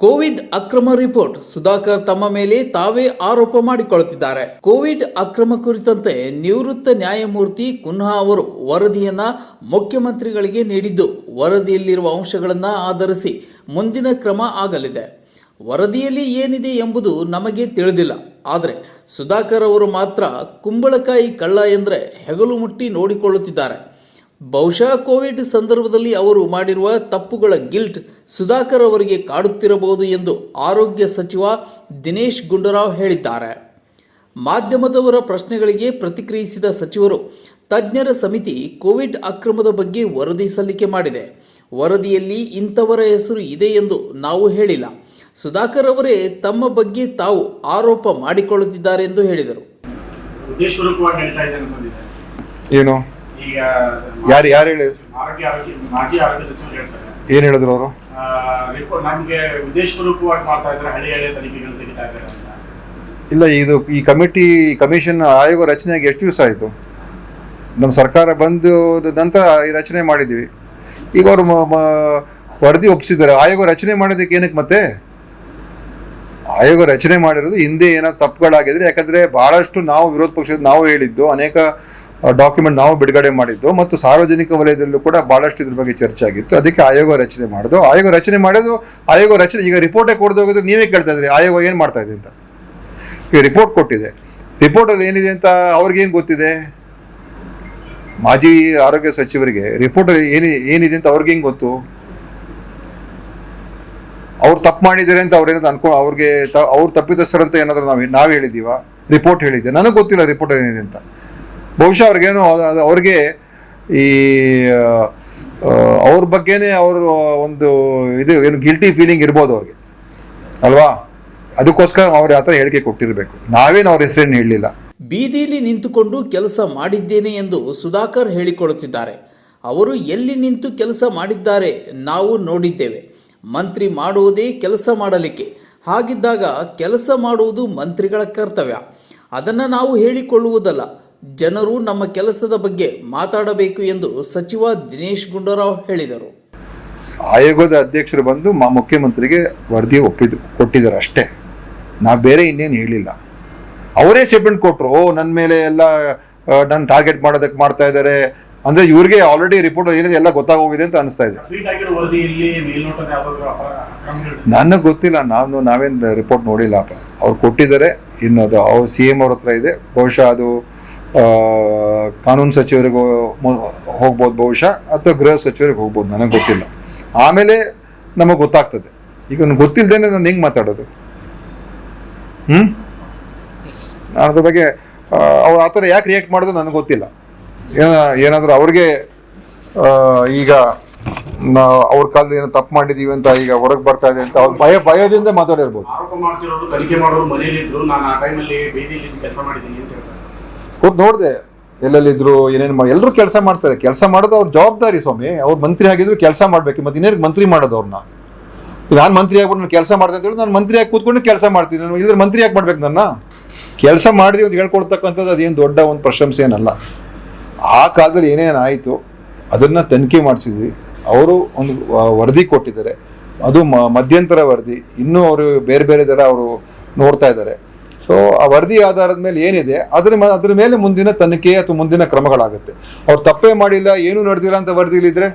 Covid ಅಕ್ರಮ report. Sudhakar ತಮ್ಮ ಮೇಲೆ ತಾವೇ ಆರೋಪ ಮಾಡಿಕೊಳ್ಳುತ್ತಿದ್ದಾರೆ. ಕೋವಿಡ್ ಅಕ್ರಮ ಕುರಿತಂತೆ ನಿವೃತ್ತ ನ್ಯಾಯಮೂರ್ತಿ ಕುನ್ಹಾ ಅವರು ವರದಿಯನ್ನ ಮುಖ್ಯಮಂತ್ರಿಗಳಿಗೆ ನೀಡಿದ್ದು, ವರದಿಯಲ್ಲಿರುವ ಅಂಶಗಳನ್ನು ಆಧರಿಸಿ ಮುಂದಿನ ಕ್ರಮ ಆಗಲಿದೆ. ವರದಿಯಲ್ಲಿ ಏನಿದೆ ಎಂಬುದು ನಮಗೆ ತಿಳಿದಿಲ್ಲ. ಆದರೆ ಸುಧಾಕರ್ ಅವರು ಮಾತ್ರ ಕುಂಬಳಕಾಯಿ ಕಳ್ಳ ಎಂದರೆ ಹೆಗಲು ಮುಟ್ಟಿ ನೋಡಿಕೊಳ್ಳುತ್ತಿದ್ದಾರೆ. ಬಹುಶಃ ಕೋವಿಡ್ ಸಂದರ್ಭದಲ್ಲಿ ಅವರು ಮಾಡಿರುವ ತಪ್ಪುಗಳ ಗಿಲ್ಟ್ ಸುಧಾಕರ್ ಅವರಿಗೆ ಕಾಡುತ್ತಿರಬಹುದು ಎಂದು ಆರೋಗ್ಯ ಸಚಿವ ದಿನೇಶ್ ಗುಂಡೂರಾವ್ ಹೇಳಿದ್ದಾರೆ. ಮಾಧ್ಯಮದವರ ಪ್ರಶ್ನೆಗಳಿಗೆ ಪ್ರತಿಕ್ರಿಯಿಸಿದ ಸಚಿವರು ತಜ್ಞರ ಸಮಿತಿ ಕೋವಿಡ್ ಅಕ್ರಮದ ಬಗ್ಗೆ ವರದಿ ಸಲ್ಲಿಕೆ ಮಾಡಿದೆ. ವರದಿಯಲ್ಲಿ ಇಂಥವರ ಹೆಸರು ಇದೆ ಎಂದು ನಾವು ಹೇಳಿಲ್ಲ. ಸುಧಾಕರ್ ಅವರೇ ತಮ್ಮ ಬಗ್ಗೆ ತಾವು ಆರೋಪ ಮಾಡಿಕೊಳ್ಳುತ್ತಿದ್ದಾರೆ ಎಂದು ಹೇಳಿದರು. ಏನು? ಯಾರು ಯಾರು ಹೇಳಿ ಆರೋಗ್ಯ ಆರೋಗ್ಯ ಮಾಜಿ ಆರೋಗ್ಯ ಸಚಿವರು ಹೇಳ್ತಾರೆ. ಏನು ಹೇಳಿದ್ರು ಅವರು? ನಮ್ಗೆ ಉದ್ದೇಶಪೂರ್ವಕವಾಗಿ ಮಾಡ್ತಾ ಇದ್ದಾರೆ ಹಳೆ ಹಳೆ ತನಿಖೆಗಳು ತೆಗಿತಾ ಇದ್ದಾರೆ ಇಲ್ಲ ಇದು ಈ ಕಮಿಟಿ ಕಮಿಷನ್ ಆಯೋಗ ರಚನೆಯಾಗಿ ಎಷ್ಟು ದಿವಸ ಆಯಿತು? ನಮ್ಮ ಸರ್ಕಾರ ಬಂದು ನಂತರ ಈ ರಚನೆ ಮಾಡಿದ್ದೀವಿ. ಈಗ ಅವರು ವರದಿ ಒಪ್ಪಿಸಿದ್ದಾರೆ. ಆಯೋಗ ರಚನೆ ಮಾಡೋದಕ್ಕೆ ಏನಕ್ಕೆ ಮತ್ತೆ? ಆಯೋಗ ರಚನೆ ಮಾಡಿರೋದು ಹಿಂದೆ ಏನಾದ್ರು ತಪ್ಪುಗಳಾಗಿದ್ರೆ ಯಾಕಂದರೆ ಭಾಳಷ್ಟು ನಾವು ವಿರೋಧ ಪಕ್ಷದ ನಾವು ಹೇಳಿದ್ದು ಅನೇಕ ಡಾಕ್ಯುಮೆಂಟ್ ನಾವು ಬಿಡುಗಡೆ ಮಾಡಿದ್ದು ಮತ್ತು ಸಾರ್ವಜನಿಕ ವಲಯದಲ್ಲೂ ಕೂಡ ಭಾಳಷ್ಟು ಇದ್ರ ಬಗ್ಗೆ ಚರ್ಚೆ ಆಗಿತ್ತು. ಅದಕ್ಕೆ ಆಯೋಗ ರಚನೆ ಮಾಡೋದು ಆಯೋಗ ರಚನೆ ಮಾಡೋದು ಆಯೋಗ ರಚನೆ, ಈಗ ರಿಪೋರ್ಟೇ ಕೊಡ್ದು ಹೋಗಿದ್ರೆ ನೀವೇ ಕೇಳ್ತಾ ಇದ್ರಿ, ಆಯೋಗ ಏನು ಮಾಡ್ತಾ ಇದೆ ಅಂತ. ಈಗ ರಿಪೋರ್ಟ್ ಕೊಟ್ಟಿದೆ. ರಿಪೋರ್ಟಲ್ಲಿ ಏನಿದೆ ಅಂತ ಅವ್ರಿಗೇನು ಗೊತ್ತಿದೆ? ಮಾಜಿ ಆರೋಗ್ಯ ಸಚಿವರಿಗೆ ರಿಪೋರ್ಟ್ ಏನಿ, ಏನಿದೆ ಅಂತ ಅವ್ರಿಗೆ ಹೆಂಗೆ ಗೊತ್ತು? ಅವ್ರು ತಪ್ಪು ಮಾಡಿದ್ದಾರೆ ಅಂತ ಅವ್ರೇನಾದ್ರು ಅನ್ಕೋ, ಅವ್ರಿಗೆ ತ, ಅವ್ರು ತಪ್ಪಿತಸ್ಥರು ಅಂತ ಏನಾದರೂ ನಾವು ನಾವು ಹೇಳಿದ್ದೀವ? ರಿಪೋರ್ಟ್ ಹೇಳಿದ್ದೆ ನನಗೆ ಗೊತ್ತಿಲ್ಲ ರಿಪೋರ್ಟ್ ಏನಿದೆ ಅಂತ. ಬಹುಶಃ ಅವ್ರಿಗೇನು ಅವ್ರಿಗೆ ಈ ಅವ್ರ ಬಗ್ಗೆನೇ ಅವರು ಒಂದು ಇದು ಏನು ಗಿಲ್ಟಿ ಫೀಲಿಂಗ್ ಇರ್ಬೋದು ಅವ್ರಿಗೆ. ಅಲ್ವಾ? ಅದಕ್ಕೋಸ್ಕರ ಅವ್ರು ಆ ಥರ ಹೇಳಿಕೆ ಕೊಟ್ಟಿರಬೇಕು. ನಾವೇನು ಅವ್ರ ಹೆಸರೇನು ಹೇಳಲಿಲ್ಲ. ಬೀದಿಯಲ್ಲಿ ನಿಂತುಕೊಂಡು ಕೆಲಸ ಮಾಡಿದ್ದೇನೆ ಎಂದು ಸುಧಾಕರ್ ಹೇಳಿಕೊಳ್ಳುತ್ತಿದ್ದಾರೆ. ಅವರು ಎಲ್ಲಿ ನಿಂತು ಕೆಲಸ ಮಾಡಿದ್ದಾರೆ ನಾವು ನೋಡಿದ್ದೇವೆ. ಮಂತ್ರಿ ಮಾಡುವುದೇ ಕೆಲಸ ಮಾಡಲಿಕ್ಕೆ. ಹಾಗಿದ್ದಾಗ ಕೆಲಸ ಮಾಡುವುದು ಮಂತ್ರಿಗಳ ಕರ್ತವ್ಯ. ಅದನ್ನು ನಾವು ಹೇಳಿಕೊಳ್ಳುವುದಲ್ಲ. ಜನರು ನಮ್ಮ ಕೆಲಸದ ಬಗ್ಗೆ ಮಾತಾಡಬೇಕು ಎಂದು ಸಚಿವ ದಿನೇಶ್ ಗುಂಡೂರಾವ್ ಹೇಳಿದರು. ಆಯೋಗದ ಅಧ್ಯಕ್ಷರು ಬಂದು ಮಾ ಮುಖ್ಯಮಂತ್ರಿಗೆ ವರದಿ ಒಪ್ಪಿದ್ದು ಕೊಟ್ಟಿದ್ದಾರೆ ಅಷ್ಟೇ ನಾ ಬೇರೆ ಇನ್ನೇನು ಹೇಳಿಲ್ಲ. ಅವರೇ ಸ್ಟೇಟ್ಮೆಂಟ್ ಕೊಟ್ಟರು ಓ ನನ್ನ ಮೇಲೆ ಎಲ್ಲ ನನ್ನ ಟಾರ್ಗೆಟ್ ಮಾಡೋದಕ್ಕೆ ಮಾಡ್ತಾ ಇದ್ದಾರೆ ಅಂದರೆ ಇವ್ರಿಗೆ ಆಲ್ರೆಡಿ ರಿಪೋರ್ಟ್ ಏನಿದೆ ಎಲ್ಲ ಗೊತ್ತಾಗೋಗಿದೆ ಅಂತ ಅನಿಸ್ತಾ ಇದೆ. ನನಗೆ ಗೊತ್ತಿಲ್ಲ ನಾನು ನಾವೇನು ರಿಪೋರ್ಟ್ ನೋಡಿಲ್ಲಪ್ಪ ಅವ್ರು ಕೊಟ್ಟಿದ್ದಾರೆ ಇನ್ನು ಅದು ಅವ್ರು ಸಿ ಎಂ ಅವ್ರ ಹತ್ರ ಇದೆ. ಬಹುಶಃ ಅದು ಕಾನೂನು ಸಚಿವರಿಗೆ ಹೋಗ್ಬೋದು ಬಹುಶಃ, ಅಥವಾ ಗೃಹ ಸಚಿವರಿಗೆ ಹೋಗ್ಬೋದು, ನನಗೆ ಗೊತ್ತಿಲ್ಲ. ಆಮೇಲೆ ನಮಗೆ ಗೊತ್ತಾಗ್ತದೆ. ಈಗ ನನಗೆ ಗೊತ್ತಿಲ್ಲದೇನೆ ನಾನು ಹೆಂಗೆ ಮಾತಾಡೋದು? ಹ್ಞೂ ನಾನು ಅದ್ರ ಬಗ್ಗೆ ಅವ್ರು ಆ ಥರ ಯಾಕೆ ರಿಯಾಕ್ಟ್ ಮಾಡೋದು ನನಗೆ ಗೊತ್ತಿಲ್ಲ. ಏನ, ಏನಾದರೂ ಅವ್ರಿಗೆ ಈಗ ಅವ್ರ ಕಾಲದಲ್ಲಿ ಏನೋ ತಪ್ಪು ಮಾಡಿದೀವಿ ಅಂತ ಈಗ ಹೊರಗೆ ಬರ್ತಾ ಇದೆ ಅಂತ ಅವ್ರು ಭಯ, ಭಯದಿಂದ ಮಾತಾಡಿರ್ಬೋದು. ಕೂತ್ ನೋಡಿದೆ, ಎಲ್ಲೆಲ್ಲಿದ್ರು ಏನೇನು ಎಲ್ಲರೂ ಕೆಲಸ ಮಾಡ್ತಾರೆ. ಕೆಲಸ ಮಾಡೋದು ಅವ್ರ ಜವಾಬ್ದಾರಿ ಸ್ವಾಮಿ. ಅವ್ರು ಮಂತ್ರಿ ಆಗಿದ್ರು ಕೆಲಸ ಮಾಡ್ಬೇಕು. ಮತ್ತೆ ಇನ್ನೇನು ಮಂತ್ರಿ ಮಾಡೋದು ಅವ್ರನ್ನ ನಾನು ಮಂತ್ರಿ ಆಗ್ಬಿಟ್ಟು ನಾನು ಕೆಲಸ ಮಾಡ್ದೆ ಅಂತ ಹೇಳಿ ನಾನು ಮಂತ್ರಿ ಆಗಿ ಕೂತ್ಕೊಂಡು ಕೆಲಸ ಮಾಡ್ತೀನಿ. ನಾನು ಇಲ್ಲದ್ರೆ ಮಂತ್ರಿ ಯಾಕೆ ಮಾಡ್ಬೇಕು ನನ್ನ? ಕೆಲಸ ಮಾಡಿದೆ ಅಂತ ಹೇಳ್ಕೊಡ್ತಕ್ಕಂಥದ್ದು ಅದೇನು ದೊಡ್ಡ ಒಂದು ಪ್ರಶಂಸೆ ಏನಲ್ಲ. ಆ ಕಾಲದಲ್ಲಿ ಏನೇನು ಆಯಿತು, ಅದನ್ನು ತನಿಖೆ ಮಾಡಿಸಿದ್ವಿ. ಅವರು ಒಂದು ವರದಿ ಕೊಟ್ಟಿದ್ದಾರೆ. ಅದು ಮಧ್ಯಂತರ ವರದಿ. ಇನ್ನೂ ಅವರು ಬೇರೆ ಬೇರೆ ಥರ ಅವರು ನೋಡ್ತಾ ಇದ್ದಾರೆ. ಸೊ ಆ ವರದಿ ಆಧಾರದ ಮೇಲೆ ಏನಿದೆ, ಅದ್ರ ಅದ್ರ ಮೇಲೆ ಮುಂದಿನ ತನಿಖೆ ಅಥವಾ ಮುಂದಿನ ಕ್ರಮಗಳಾಗುತ್ತೆ. ಅವ್ರು ತಪ್ಪೇ ಮಾಡಿಲ್ಲ, ಏನೂ ನಡೆದಿಲ್ಲ ಅಂತ ವರದಿಲಿದ್ರೆ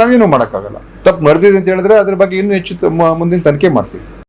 ನಾವೇನು ಮಾಡೋಕ್ಕಾಗಲ್ಲ. ತಪ್ಪು ನಡೆದಿದೆ ಅಂತ ಹೇಳಿದ್ರೆ ಅದ್ರ ಬಗ್ಗೆ ಇನ್ನೂ ಹೆಚ್ಚು ಮುಂದಿನ ತನಿಖೆ ಮಾಡ್ತೀವಿ.